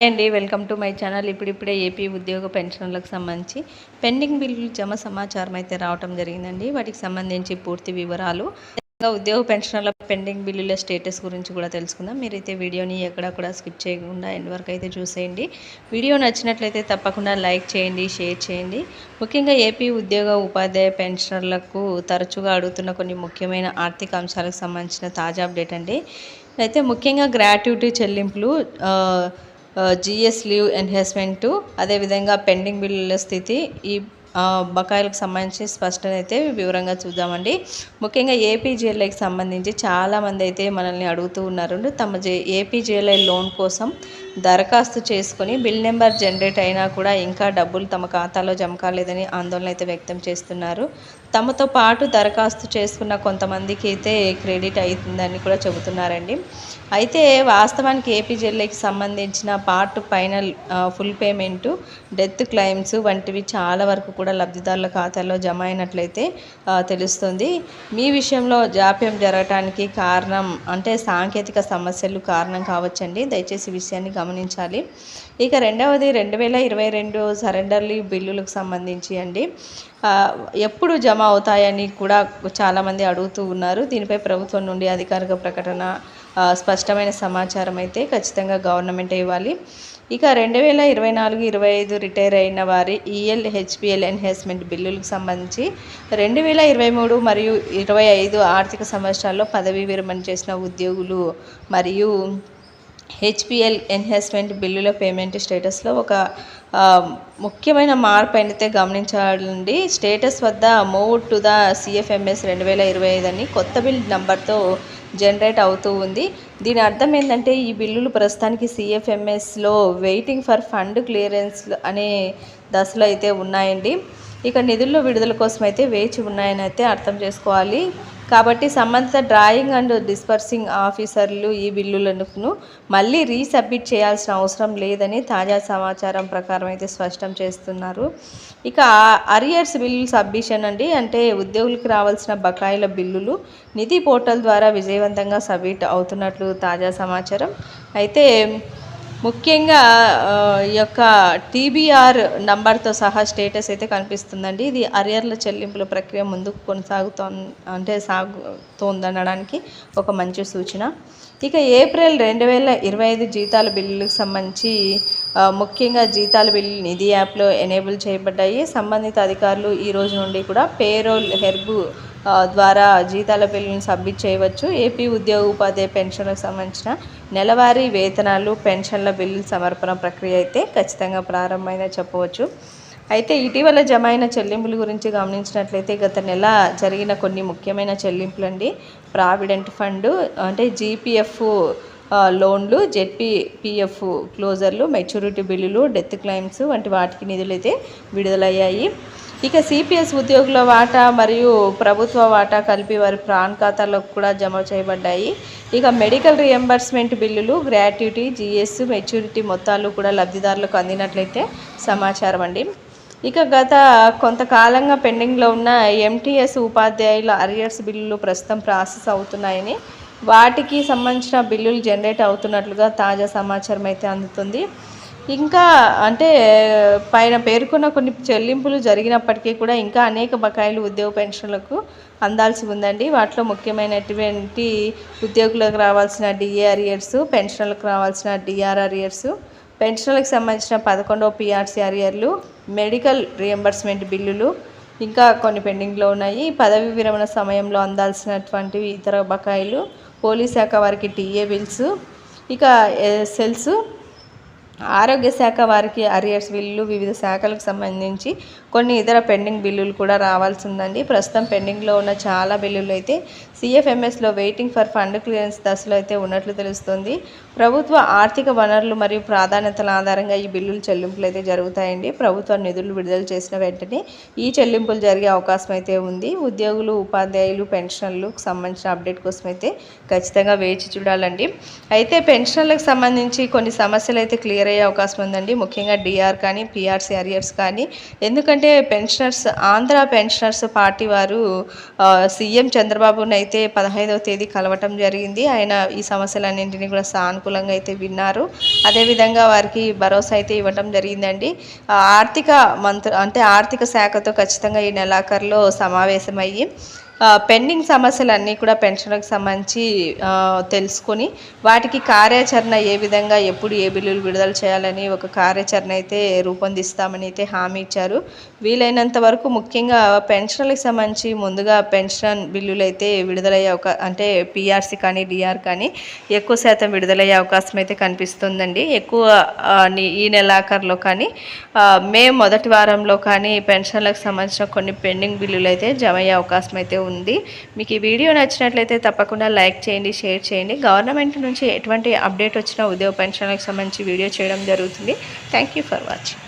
అండి welcome to my channel. ఇప్పుడిప్పుడే AP ఉద్యోగ పెన్షన్లకు సంబంధించి పెండింగ్ బిల్లులు జమ సమాచారం అయితే రావటం జరిగిందండి. వాటికి సంబంధించి పూర్తి వివరాలు. ఉద్యోగ పెన్షన్ల పెండింగ్ బిల్లుల స్టేటస్ గురించి కూడా తెలుసుకుందాం. మీరైతే వీడియోని ఎక్కడ కూడా స్కిప్ చేయకుండా ఎండ్ వరకు అయితే చూసేయండి. వీడియో నచ్చినట్లయితే తప్పకుండా లైక్ చేయండి షేర్ చేయండి. ముఖ్యంగా ఏపీ ఉద్యోగ ఉపాధ్యాయ పెన్షనర్లకు తరచుగా అడుగుతున్న కొన్ని ముఖ్యమైన ఆర్థిక అంశాలకు సంబంధించిన తాజా అప్డేట్ అండి. అయితే ముఖ్యంగా గ్రాట్యుటీ చెల్లింపులు జిఎస్ లీవ్ ఎన్హాన్స్మెంటు అదేవిధంగా పెండింగ్ బిల్లుల స్థితి ఈ బకాయిలకు సంబంధించి స్పష్టత అయితే వివరంగా చూద్దామండి. ముఖ్యంగా ఏపీజేఎల్ఐకి సంబంధించి చాలామంది అయితే మనల్ని అడుగుతూ ఉన్నారు తమ జే ఏపీజేఎల్ఐ లోన్ కోసం దరఖాస్తు చేసుకొని బిల్ నెంబర్ జనరేట్ అయినా కూడా ఇంకా డబ్బులు తమ ఖాతాలో జమ కాలేదని ఆందోళన అయితే వ్యక్తం చేస్తున్నారు. తమతో పాటు దరఖాస్తు చేసుకున్న కొంతమందికి అయితే క్రెడిట్ అవుతుందని కూడా చెబుతున్నారండి. అయితే వాస్తవానికి ఏపీజెల్ఐకి సంబంధించిన part final full payment death claims వంటివి చాలా వరకు కూడా లబ్ధిదారుల ఖాతాలో జమ అయినట్లయితే తెలుస్తుంది. మీ విషయంలో జాప్యం జరగటానికి కారణం అంటే సాంకేతిక సమస్యలు కారణం కావచ్చండి. దయచేసి విషయాన్ని గమనించాలి. ఇక రెండవది రెండు వేల ఇరవై రెండు సరెండర్లీ బిల్లులకు సంబంధించి అండి. ఎప్పుడు జమ అవుతాయని కూడా చాలామంది అడుగుతూ ఉన్నారు. దీనిపై ప్రభుత్వం నుండి అధికారిక ప్రకటన స్పష్టమైన సమాచారం అయితే ఖచ్చితంగా గవర్నమెంట్ ఇవ్వాలి. ఇక రెండు వేల ఇరవై నాలుగు ఇరవై ఐదు రిటైర్ అయిన వారి ఈఎల్ హెచ్పిఎల్ ఎన్హాన్స్మెంట్ బిల్లులకు సంబంధించి రెండు వేల ఇరవై మూడు మరియు ఇరవై ఐదు ఆర్థిక సంవత్సరాల్లో పదవీ విరమణ చేసిన ఉద్యోగులు మరియు హెచ్పిఎల్ ఎన్హాన్స్మెంట్ బిల్లుల పేమెంట్ స్టేటస్లో ఒక ముఖ్యమైన మార్పు అయితే గమనించాలండి. స్టేటస్ వద్ద మూవ్ టు ద సిఎఫ్ఎంఎస్ రెండు వేల ఇరవై ఐదు అని కొత్త బిల్ నంబర్తో జనరేట్ అవుతూ ఉంది. దీని అర్థం ఏంటంటే ఈ బిల్లులు ప్రస్తుతానికి సిఎఫ్ఎంఎస్లో వెయిటింగ్ ఫర్ ఫండ్ క్లియరెన్స్ అనే దశలో అయితే ఉన్నాయండి. ఇక నిధుల్లో విడుదల కోసం అయితే వేచి ఉన్నాయని అయితే అర్థం చేసుకోవాలి. కాబట్టి సంబంధిత డ్రాయింగ్ అండ్ డిస్పర్సింగ్ ఆఫీసర్లు ఈ బిల్లులను మళ్ళీ రీసబ్మిట్ చేయాల్సిన అవసరం లేదని తాజా సమాచారం ప్రకారం అయితే స్పష్టం చేస్తున్నారు. ఇక అరియర్స్ బిల్లు సబ్మిషన్ అండి. అంటే ఉద్యోగులకు రావాల్సిన బకాయిల బిల్లులు నిధి పోర్టల్ ద్వారా విజయవంతంగా సబ్మిట్ అవుతున్నట్లు తాజా సమాచారం. అయితే ముఖ్యంగా ఈ యొక్క టీబీఆర్ నంబర్తో సహా స్టేటస్ అయితే కనిపిస్తుందండి. ఇది అరియర్ల చెల్లింపుల ప్రక్రియ ముందుకు కొనసాగుతో అంటే సాగుతోందనడానికి ఒక మంచి సూచన. ఇక ఏప్రిల్ రెండు వేల ఇరవై ఐదు జీతాల బిల్లులకు సంబంధించి ముఖ్యంగా జీతాల బిల్లు నిధి యాప్లో ఎనేబుల్ చేయబడ్డాయి. సంబంధిత అధికారులు ఈ రోజు నుండి కూడా పేరోల్ హెర్బు ద్వారా జీతాల బిల్లును సబ్మిట్ చేయవచ్చు. ఏపీ ఉద్యోగ ఉపాధ్యాయ పెన్షన్లకు సంబంధించిన నెలవారీ వేతనాలు పెన్షన్ల బిల్లు సమర్పణ ప్రక్రియ అయితే ఖచ్చితంగా ప్రారంభమైన చెప్పవచ్చు. అయితే ఇటీవల జమ అయిన చెల్లింపుల గురించి గమనించినట్లయితే గత నెల జరిగిన కొన్ని ముఖ్యమైన చెల్లింపులు అండి ప్రావిడెంట్ ఫండ్ అంటే జీపీఎఫ్ లోన్లు జెడ్పిపిఎఫ్ క్లోజర్లు మెచ్యూరిటీ బిల్లులు డెత్ క్లెయిమ్స్ వంటి వాటికి నిధులైతే విడుదలయ్యాయి. ఇక సిపిఎస్ ఉద్యోగుల వాటా మరియు ప్రభుత్వ వాటా కలిపి వారి ప్రాన్ ఖాతాలకు కూడా జమ చేయబడ్డాయి. ఇక మెడికల్ రియంబర్స్మెంట్ బిల్లులు గ్రాట్యుటీ జిఎస్ మెచ్యూరిటీ మొత్తాలు కూడా లబ్ధిదారులకు అందినట్లయితే సమాచారం అండి. ఇక గత కొంతకాలంగా పెండింగ్లో ఉన్న ఎంటీఎస్ ఉపాధ్యాయుల అరియర్స్ బిల్లులు ప్రస్తుతం ప్రాసెస్ అవుతున్నాయని వాటికి సంబంధించిన బిల్లులు జనరేట్ అవుతున్నట్లుగా తాజా సమాచారం అయితే అందుతుంది. ఇంకా అంటే పైన పేర్కొన్న కొన్ని చెల్లింపులు జరిగినప్పటికీ కూడా ఇంకా అనేక బకాయిలు ఉద్యోగ పెన్షన్లకు అందాల్సి ఉందండి. వాటిలో ముఖ్యమైనటువంటి ఉద్యోగులకు రావాల్సిన డిఏ అరియర్స్ పెన్షన్లకు రావాల్సిన డిఆర్ అరియర్స్ పెన్షన్లకు సంబంధించిన పదకొండవ పిఆర్సీ అరియర్లు మెడికల్ రియంబర్స్మెంట్ బిల్లులు ఇంకా కొన్ని పెండింగ్లో ఉన్నాయి. పదవి విరమణ సమయంలో అందాల్సినటువంటివి ఇతర బకాయిలు పోలీస్ శాఖ వారికి టీఏ బిల్స్ ఇక సెల్స్ ఆరోగ్య శాఖ వారికి అరియర్స్ బిల్లులు వివిధ శాఖలకు సంబంధించి కొన్ని ఇతర పెండింగ్ బిల్లులు కూడా రావాల్సి ఉందండి ప్రస్తుతం పెండింగ్లో ఉన్న చాలా బిల్లులు అయితే సిఎఫ్ఎంఎస్లో వెయిటింగ్ ఫర్ ఫండ్ క్లియరెన్స్ దశలో అయితే ఉన్నట్లు తెలుస్తుంది. ప్రభుత్వ ఆర్థిక వనరులు మరియు ప్రాధాన్యతల ఆధారంగా ఈ బిల్లులు చెల్లింపులు అయితే జరుగుతాయండి. ప్రభుత్వ నిధులు విడుదల చేసిన వెంటనే ఈ చెల్లింపులు జరిగే అవకాశం అయితే ఉంది. ఉద్యోగులు ఉపాధ్యాయులు పెన్షన్లకు సంబంధించిన అప్డేట్ కోసం అయితే ఖచ్చితంగా వేచి చూడాలండి. అయితే పెన్షన్లకు సంబంధించి కొన్ని సమస్యలు అయితే క్లియర్ అయ్యే అవకాశం ఉందండి. ముఖ్యంగా డిఆర్ కానీ పిఆర్సీ అరియర్స్ కానీ. ఎందుకంటే పెన్షనర్స్ ఆంధ్ర పెన్షనర్స్ పార్టీ వారు సీఎం చంద్రబాబును అయితే పదహైదవ తేదీ కలవటం జరిగింది. ఆయన ఈ సమస్యలన్నింటినీ కూడా సానుకూలంగా అయితే విన్నారు. అదేవిధంగా వారికి భరోసా అయితే ఇవ్వటం జరిగిందండి. ఆర్థిక మంత్రి అంటే ఆర్థిక శాఖతో ఖచ్చితంగా ఈ నెలాఖరులో సమావేశమయ్యి పెండింగ్ సమస్యలన్నీ కూడా పెన్షన్లకు సంబంధించి తెలుసుకొని వాటికి కార్యాచరణ ఏ విధంగా ఎప్పుడు ఏ బిల్లులు విడుదల చేయాలని ఒక కార్యాచరణ అయితే రూపొందిస్తామని అయితే హామీ ఇచ్చారు. వీలైనంత వరకు ముఖ్యంగా పెన్షన్లకు సంబంధించి ముందుగా పెన్షన్ బిల్లులు అయితే విడుదలయ్యే అవకా అంటే పిఆర్సీ కానీ డిఆర్ కానీ ఎక్కువ శాతం విడుదలయ్యే అవకాశం అయితే కనిపిస్తుందండి. ఎక్కువ ఈ నెలాఖరులో కానీ మే మొదటి వారంలో కానీ పెన్షన్లకు సంబంధించిన కొన్ని పెండింగ్ బిల్లులు అయితే జమ అయ్యే అవకాశం అయితే ఉంది. మీకు ఈ వీడియో నచ్చినట్లయితే తప్పకుండా లైక్ చేయండి షేర్ చేయండి. గవర్నమెంట్ నుంచి ఎటువంటి అప్డేట్ వచ్చినా ఉద్యోగ పెన్షన్లకు సంబంధించి వీడియో చేయడం జరుగుతుంది. Thank you for watching